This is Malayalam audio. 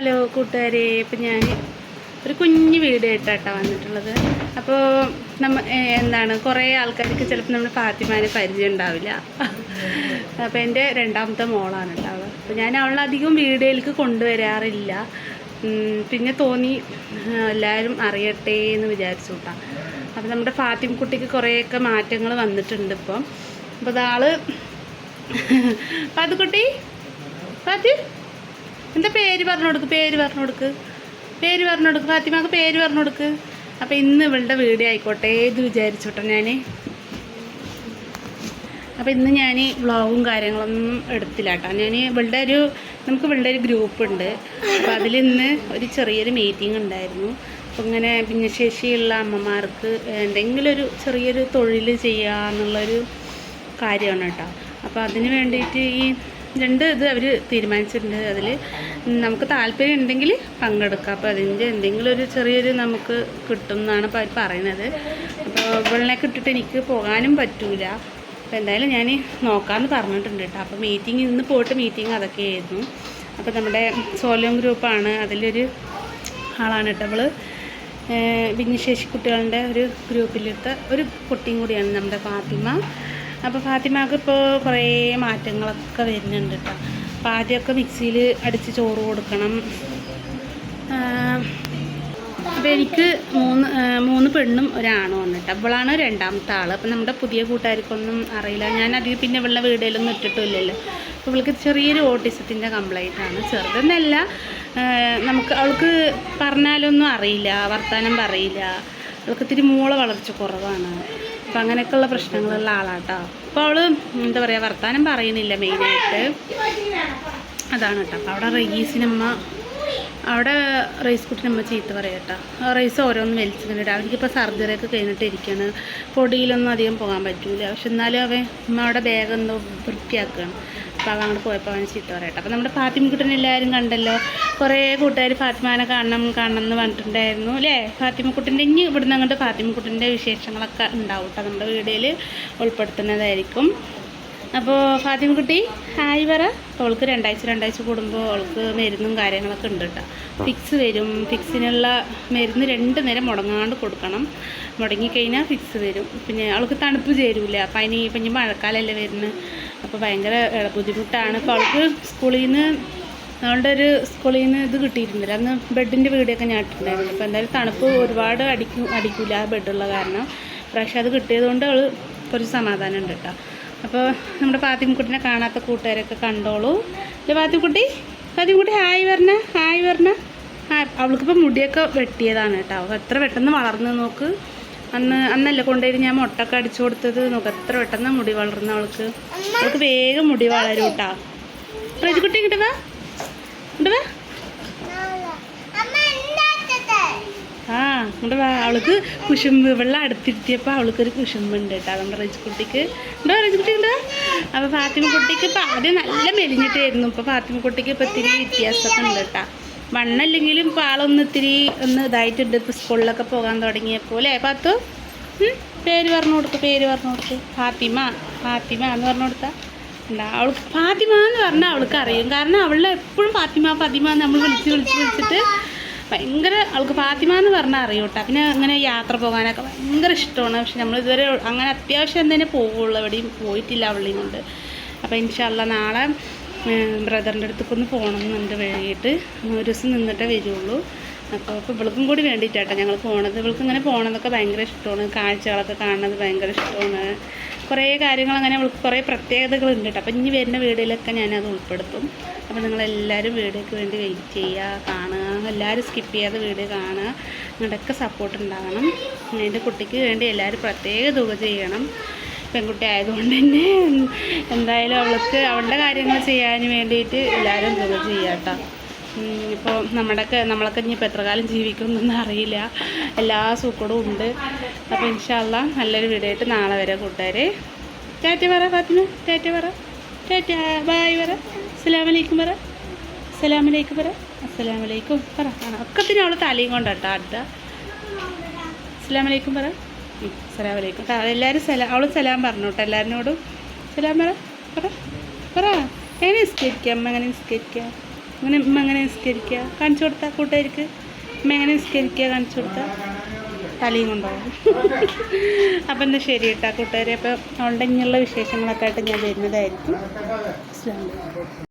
ഹലോ കൂട്ടുകാരെ ഇപ്പം ഞാൻ ഒരു കുഞ്ഞു വീട് വന്നിട്ടുള്ളത്. അപ്പോൾ നമ്മ എന്താണ് കുറേ ആൾക്കാർക്ക് ചിലപ്പോൾ നമ്മൾ ഫാത്തിമാനെ പരിചയം ഉണ്ടാവില്ല. അപ്പോൾ എന്റെ രണ്ടാമത്തെ മോളാണ് ഉണ്ടാവുക അപ്പോൾ ഞാൻ അവളെ അധികം വീഡിയോയിലേക്ക് കൊണ്ടുവരാറില്ല. പിന്നെ തോന്നി എല്ലാവരും അറിയട്ടെ എന്ന് വിചാരിച്ചു കൂട്ടാ അപ്പോൾ നമ്മുടെ ഫാത്തിമ കുട്ടിക്ക് കുറേയൊക്കെ മാറ്റങ്ങൾ വന്നിട്ടുണ്ട് ഇപ്പം. അപ്പോൾ അതാൾ പാത്തുക്കുട്ടി ഫാത്തി എന്താ പേര് പറഞ്ഞു കൊടുക്ക് പേര് പറഞ്ഞു കൊടുക്ക് പേര് പറഞ്ഞു കൊടുക്ക് ഫാത്തിമാക്ക് പേര് പറഞ്ഞു കൊടുക്ക് അപ്പോൾ ഇന്ന് ഇവളുടെ വീട് ആയിക്കോട്ടെ ഇത് വിചാരിച്ചോട്ടെ ഞാൻ അപ്പോൾ ഇന്ന് ഞാൻ വ്ളോഗും കാര്യങ്ങളൊന്നും എടുത്തില്ല കേട്ടോ ഞാൻ ഇവളുടെ ഒരു നമുക്ക് ഇവളുടെ ഒരു ഗ്രൂപ്പ് ഉണ്ട്. അപ്പോൾ അതിൽ ഇന്ന് ഒരു ചെറിയൊരു മീറ്റിംഗ് ഉണ്ടായിരുന്നു. അപ്പോൾ ഇങ്ങനെ ഭിന്നശേഷിയുള്ള അമ്മമാർക്ക് എന്തെങ്കിലും ഒരു ചെറിയൊരു തൊഴിൽ ചെയ്യുക എന്നുള്ളൊരു കാര്യമാണ് കേട്ടോ. അപ്പോൾ അതിന് വേണ്ടിയിട്ട് ഈ രണ്ട് ഇത് അവർ തീരുമാനിച്ചിട്ടുണ്ട് അതിൽ നമുക്ക് താല്പര്യം ഉണ്ടെങ്കിൽ പങ്കെടുക്കാം. അപ്പോൾ അതിന്റെ എന്തെങ്കിലും ഒരു ചെറിയൊരു നമുക്ക് കിട്ടും എന്നാണ് അവർ പറയുന്നത്. അപ്പോൾ ഇവളിനെ കിട്ടിട്ട് എനിക്ക് പോകാനും പറ്റൂല. അപ്പോൾ എന്തായാലും ഞാൻ നോക്കാമെന്ന് പറഞ്ഞിട്ടുണ്ട് കേട്ടോ. അപ്പോൾ മീറ്റിംഗ് ഇന്ന് പോയിട്ട് മീറ്റിംഗ് അതൊക്കെ ആയിരുന്നു. അപ്പോൾ നമ്മുടെ സോലോം ഗ്രൂപ്പാണ് അതിലൊരു ആളാണ് കേട്ടോ അവൾ ഭിന്നശേഷി കുട്ടികളുടെ ഒരു ഗ്രൂപ്പിലത്തെ ഒരു കുട്ടിയും കൂടിയാണ് നമ്മുടെ ഫാത്തിമ. അപ്പോൾ ഫാത്തിമാക്ക് ഇപ്പോൾ കുറേ മാറ്റങ്ങളൊക്കെ വരുന്നുണ്ട് കേട്ടോ അപ്പോൾ ആദ്യമൊക്കെ മിക്സിയിൽ അടിച്ച് ചോറ് കൊടുക്കണം. അപ്പോൾ എനിക്ക് മൂന്ന് മൂന്ന് പെണ്ണും ഒരാണും ആണ് കേട്ടോ അവളാണ് രണ്ടാമത്തെ ആൾ അപ്പോൾ നമ്മുടെ പുതിയ കൂട്ടുകാർക്കൊന്നും അറിയില്ല. ഞാൻ അധികം പിന്നെ ഇവളുടെ വീടുകളിലൊന്നും ഇട്ടിട്ടില്ലല്ലോ. അപ്പോൾ ഇവൾക്ക് ചെറിയൊരു ഓട്ടിസത്തിന്റെ കംപ്ലൈന്റാണ് ചെറുതെന്നല്ല നമുക്ക് അവൾക്ക് പറഞ്ഞാലൊന്നും അറിയില്ല വർത്തമാനം പറയില്ല. അവൾക്ക് ഇത്തിരി മൂള വളർച്ച കുറവാണ്. അപ്പം അങ്ങനെയൊക്കെയുള്ള പ്രശ്നങ്ങളുള്ള ആളാട്ടോ. അപ്പോൾ അവൾ എന്താ പറയുക വർത്താനം പറയുന്നില്ല മെയിനായിട്ട് അതാണ് കേട്ടോ അപ്പോൾ അവിടെ റയീസിനമ്മ അവിടെ റൈസ് കുട്ടിനമ്മ ചീത്ത പറയട്ടോ റൈസ് ഓരോന്നും വലിച്ചിട്ടുണ്ട് അവനിക്കിപ്പോൾ സർജറി ഒക്കെ കഴിഞ്ഞിട്ട് ഇരിക്കുകയാണ് പൊടിയിലൊന്നും അധികം പോകാൻ പറ്റൂല. പക്ഷെ എന്നാലും അവൻ അവിടെ ബാഗ് എന്തോ വൃത്തിയാക്കുകയാണ് അപ്പോൾ അങ്ങോട്ട് പോയപ്പോൾ അവൻ ചീത്ത പറയട്ടെ. അപ്പോൾ നമ്മുടെ ഫാത്തിമക്കുട്ടനെ എല്ലാവരും കണ്ടല്ലോ. കുറേ കൂട്ടുകാർ ഫാത്തിമാനെ കാണണം കാണണം എന്ന് പറഞ്ഞിട്ടുണ്ടായിരുന്നു അല്ലേ ഫാത്തിമക്കുട്ടിന്റെ ഇനി ഇവിടുന്ന് അങ്ങോട്ട് ഫാത്തിമക്കുട്ടിന്റെ വിശേഷങ്ങളൊക്കെ ഉണ്ടാവും കേട്ടോ നമ്മുടെ വീഡിയോയിൽ ഉൾപ്പെടുത്തുന്നതായിരിക്കും. അപ്പോൾ ഫാത്തിമക്കുട്ടി ഹായ് പറ. അവൾക്ക് രണ്ടാഴ്ച രണ്ടാഴ്ച കൂടുമ്പോൾ അവൾക്ക് മരുന്നും കാര്യങ്ങളൊക്കെ ഉണ്ട് കേട്ടോ ഫിക്സ് വരും. ഫിക്സിനുള്ള മരുന്ന് രണ്ട് നേരം മുടങ്ങാണ്ട് കൊടുക്കണം. മുടങ്ങിക്കഴിഞ്ഞാൽ ഫിക്സ് വരും. പിന്നെ അവൾക്ക് തണുപ്പ് ചേരൂല. പനി ഇപ്പം ഇനി മഴക്കാലമല്ലേ വരുന്നത് അപ്പോൾ ഭയങ്കര ബുദ്ധിമുട്ടാണ്. അപ്പോൾ അവൾക്ക് സ്കൂളിൽ നിന്ന് അതുകൊണ്ട് ഒരു സ്കൂളിൽ നിന്ന് ഇത് കിട്ടിയിട്ടുണ്ട് അന്ന് ബെഡിന്റെ വീടൊക്കെ ഞാൻ ഇട്ടിട്ടുണ്ടായിരുന്നു. അപ്പോൾ എന്തായാലും തണുപ്പ് ഒരുപാട് അടിക്കും അടിക്കില്ല ആ ബെഡുള്ള കാരണം. പക്ഷേ അത് കിട്ടിയതുകൊണ്ട് അവൾ കുറച്ച് സമാധാനം ഉണ്ട് കേട്ടോ അപ്പോൾ നമ്മുടെ പാത്തിമുക്കുട്ടിനെ കാണാത്ത കൂട്ടുകാരൊക്കെ കണ്ടോളൂ. അല്ലേ പാത്തിമുക്കുട്ടി? പാത്തിമുക്കുട്ടി ഹായ് പറഞ്ഞ ഹായ് പറഞ്ഞ അവൾക്കിപ്പോൾ മുടിയൊക്കെ വെട്ടിയതാണ് കേട്ടോ. അവൾ എത്ര പെട്ടെന്ന് വളർന്ന് നോക്ക്. അന്ന് അന്നല്ലേ കൊണ്ടുപോയി ഞാൻ മുട്ടൊക്കെ അടിച്ചു കൊടുത്തത് നോക്ക്. എത്ര പെട്ടെന്ന് മുടി വളർന്ന അവൾക്ക്. അവൾക്ക് വേഗം മുടി വളരും കേട്ടോ. വാ. ഇങ്ങോട്ട് വാ. വാ അവൾക്ക് കുശുമ്പ് വെള്ളം അടുത്തിരുത്തിയപ്പോൾ അവൾക്കൊരു കുശുമ്പുണ്ട് കേട്ടോ നമ്മുടെ റജിക്കുട്ടിക്ക് ഉണ്ടോ റജിക്കുട്ടി ഉണ്ടോ? അപ്പോൾ ഫാത്തിമ കുട്ടിക്ക് ഇപ്പം ആദ്യം നല്ല മെലിഞ്ഞിട്ടായിരുന്നു. ഇപ്പോൾ ഫാത്തിമ കുട്ടിക്ക് ഇപ്പോൾ ഇത്തിരി വ്യത്യാസമൊക്കെ ഉണ്ട് കേട്ടോ. വണ്ണല്ലെങ്കിലും ഇപ്പോൾ ആളൊന്ന് ഇത്തിരി ഒന്ന് ഇതായിട്ടുണ്ട്. ഇപ്പോൾ സ്കൂളിലൊക്കെ പോകാൻ തുടങ്ങിയപ്പോൾ അല്ലേ പാത്തു പേര് പറഞ്ഞു കൊടുക്ക് പേര് പറഞ്ഞു കൊടുക്ക്. ഫാത്തിമ ഫാത്തിമ എന്ന് പറഞ്ഞു കൊടുത്താൽ എന്താ അവൾക്ക് ഫാത്തിമ എന്ന് പറഞ്ഞാൽ അവൾക്ക് അറിയും. കാരണം അവളെ എപ്പോഴും ഫാത്തിമ ഫാത്തിമ നമ്മൾ വിളിച്ച് വിളിച്ച് വിളിച്ചിട്ട് ഭയങ്കര അവൾക്ക് ഫാത്തിമ എന്ന് പറഞ്ഞാൽ അറിയൂട്ടാ. പിന്നെ അങ്ങനെ യാത്ര പോകാനൊക്കെ ഭയങ്കര ഇഷ്ടമാണ്. പക്ഷെ നമ്മൾ ഇതുവരെ അങ്ങനെ അത്യാവശ്യം തന്നെ പോവുള്ളൂ. എവിടെയും പോയിട്ടില്ല അവളെയും കൊണ്ട്. അപ്പോൾ ഇൻഷാല്ല നാളെ ബ്രദറിന്റെ അടുത്തേക്ക് ഒന്ന് പോകണമെന്നുണ്ട് വൈകിട്ട് ഒരു ദിവസം നിന്നിട്ടേ വരുള്ളൂ. അപ്പോൾ ഇപ്പോൾ ഇവൾക്കും കൂടി വേണ്ടിയിട്ടാട്ടോ ഞങ്ങൾ പോണത്. ഇവൾക്ക് ഇങ്ങനെ പോകണതൊക്കെ ഭയങ്കര ഇഷ്ടമാണ്. കാഴ്ചകളൊക്കെ കാണുന്നത് ഭയങ്കര ഇഷ്ടമാണ്. കുറേ കാര്യങ്ങൾ അങ്ങനെ ഇവൾക്ക് കുറേ പ്രത്യേകതകളുണ്ട് കേട്ടോ അപ്പം ഇനി വരുന്ന വീഡിയോയിലൊക്കെ ഞാനത് ഉൾപ്പെടുത്തും. അപ്പോൾ നിങ്ങളെല്ലാവരും വീഡിയോയ്ക്ക് വേണ്ടി വെയിറ്റ് ചെയ്യുക കാണുക. എല്ലാവരും സ്കിപ്പ് ചെയ്യാതെ വീഡിയോ കാണുക. നിങ്ങളുടെയൊക്കെ സപ്പോർട്ട് ഉണ്ടാകണം. എന്റെ കുട്ടിക്ക് വേണ്ടി എല്ലാവരും പ്രത്യേക തുക ചെയ്യണം. പെൺകുട്ടി ആയതുകൊണ്ട് തന്നെ എന്തായാലും അവൾക്ക് അവളുടെ കാര്യങ്ങൾ ചെയ്യാൻ വേണ്ടിയിട്ട് എല്ലാവരും തുക ചെയ്യാട്ടോ ഇപ്പോൾ നമ്മുടെയൊക്കെ നമ്മളൊക്കെ ഇനിയിപ്പോൾ എത്ര കാലം ജീവിക്കുമെന്നൊന്നും അറിയില്ല. എല്ലാ സൂക്കടും ഉണ്ട്. അപ്പോൾ ഇൻഷാല്ല നല്ലൊരു വീഡിയോ ആയിട്ട് നാളെ വരെ കൂട്ടുകാരെ. ടാറ്റ പറ ഫാത്തിമ ടാറ്റ പറ. ടാറ്റ ബായ് പറ. അസ്സലാമലൈക്കും പറ. അസ്സലാമലൈക്കും പറ. അസ്സലാമലൈക്കും പറ. ഒക്കത്തിന് അവൾ തലയും കൊണ്ടാട്ടോ അടുത്ത. അസ്സലാമലൈക്കും പറ. അസ്സലാമലൈക്കും. കേട്ടോ എല്ലാവരും സലാം അവൾ സലാം പറഞ്ഞു കേട്ടോ എല്ലാവരോടും സലാം പറ. പറ. പറ. എങ്ങനെ നിസ്കരിക്കാം? അമ്മ എങ്ങനെ നിസ്കരിക്കാം? അങ്ങനെ ഉമ്മ എങ്ങനെ നിസ്കരിക്കുക കാണിച്ചു കൊടുത്താൽ കൂട്ടുകാർക്ക് അമ്മ എങ്ങനെ നിസ്കരിക്കുക കാണിച്ചു കൊടുത്താൽ തലയും കൊണ്ടുപോകും അപ്പം എന്നാൽ ശരി കേട്ടോ കൂട്ടുകാരെ. അപ്പം അവളുടെ ഇങ്ങനെയുള്ള വിശേഷങ്ങളൊക്കെ ആയിട്ട് ഞാൻ വരുന്നതായിരിക്കും. അസ്സലാമു അലൈക്കും